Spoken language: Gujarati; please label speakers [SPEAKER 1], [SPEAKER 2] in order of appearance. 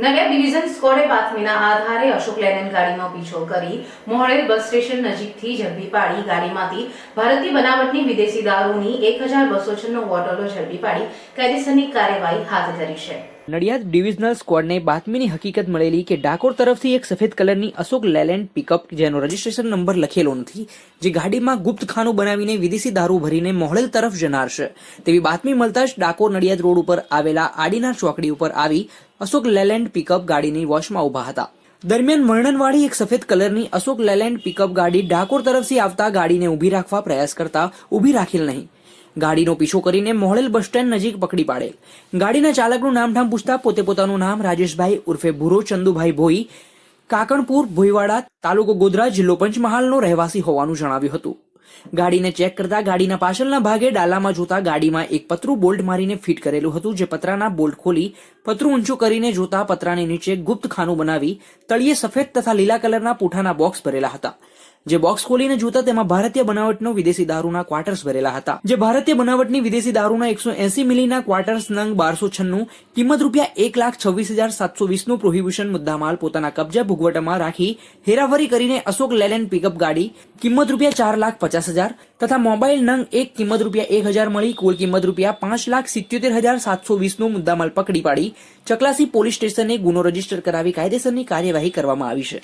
[SPEAKER 1] નડિયાદ ડિવિઝન સ્કોડે બાતમીના આધારે અશોક લેનન ગાડીનો પીછો કરી મોહળેલ બસ સ્ટેશન નજીકથી ઝડપી પાડી ગાડીમાંથી ભારતીય બનાવટની વિદેશી દારૂની એક હજાર બસો છન્નું બોટલો ઝડપી પાડી કાયદેસરની કાર્યવાહી હાથ ધરી છે.
[SPEAKER 2] નડિયાદ ડિવિઝનલ સ્કવોડને બાતમીની હકીકત મળેલી કે ડાકોર તરફથી એક સફેદ કલરની અશોક લેલેન્ડ પિકઅપ જેનો રજિસ્ટ્રેશન નંબર લખેલો નથી, જે ગાડીમાં ગુપ્ત ખાનું બનાવીને વિદેશી દારૂ ભરીને મોહળેલ તરફ જનાર છે તેવી બાતમી મળતા જ ડાકોર નડિયાદ રોડ ઉપર આવેલા આડીના ચોકડી ઉપર આવી અશોક લેલેન્ડ પિકઅપ ગાડીની વોશમાં ઊભા હતા. દરમિયાન વર્ણનવાળી એક સફેદ કલરની અશોક લેલેન્ડ પિકઅપ ગાડી ડાકોર તરફથી આવતા ગાડીને ઊભી રાખવા પ્રયાસ કરતા ઊભી રાખેલ નહીં. ગાડીનો પીછો કરીને મોહળેલ બસ સ્ટેન્ડ નજીક પકડી પાડેલ. ગાડીના ચાલકનું નામ ઠામ પૂછતા પોતે પોતાનું નામ રાજેશભાઈ ઉર્ફે ભૂરો ચંદુભાઈ ભોઈ, કાકણપુર, ભોઈવાડા તાલુકો ગોધરા જિલ્લો પંચમહાલનો રહેવાસી હોવાનું જણાવ્યું હતું. ગાડીને ચેક કરતા ગાડીના પાછળના ભાગે ડાલામાં જોતા ગાડીમાં એક પતરું બોલ્ટ મારીને ફિટ કરેલું હતું, જે પતરાના બોલ્ટ ખોલી પતરું ઊંચું કરીને જોતા પતરાની નીચે ગુપ્ત ખાનું બનાવી તળિયે સફેદ તથા લીલા કલરના પૂઠાના બોક્સ ભરેલા હતા. જે બોક્સ ખોલીને જોતા તેમાં ભારતીય બનાવટનો વિદેશી દારૂના ક્વાર્ટર્સ ભરેલા હતા. જે ભારતીય બનાવટની વિદેશી દારૂના એકસો એસી મિલીના ક્વાર્ટર્સ નંગ બારસો છન્નું, કિંમત રૂપિયા એક લાખ છવ્વીસ હજાર સાતસો વીસનું પ્રોહિબિશન મુદ્દામાલ પોતાના કબજા ભૂગવટમાં રાખી હેરાફરી કરીને અશોક લેલેન્ડ પિકઅપ ગાડી કિંમત રૂપિયા ચાર લાખ પચાસ હજાર તથા મોબાઈલ નંગ એક કિંમત રૂપિયા એક હજાર મળી કુલ કિંમત રૂપિયા પાંચ લાખ સિત્યોતેર હજાર સાતસો વીસનું મુદ્દામાલ પકડી પાડી ચકલાસી પોલીસ સ્ટેશને ગુનો રજિસ્ટર કરાવી કાયદેસરની કાર્યવાહી કરવામાં આવી છે.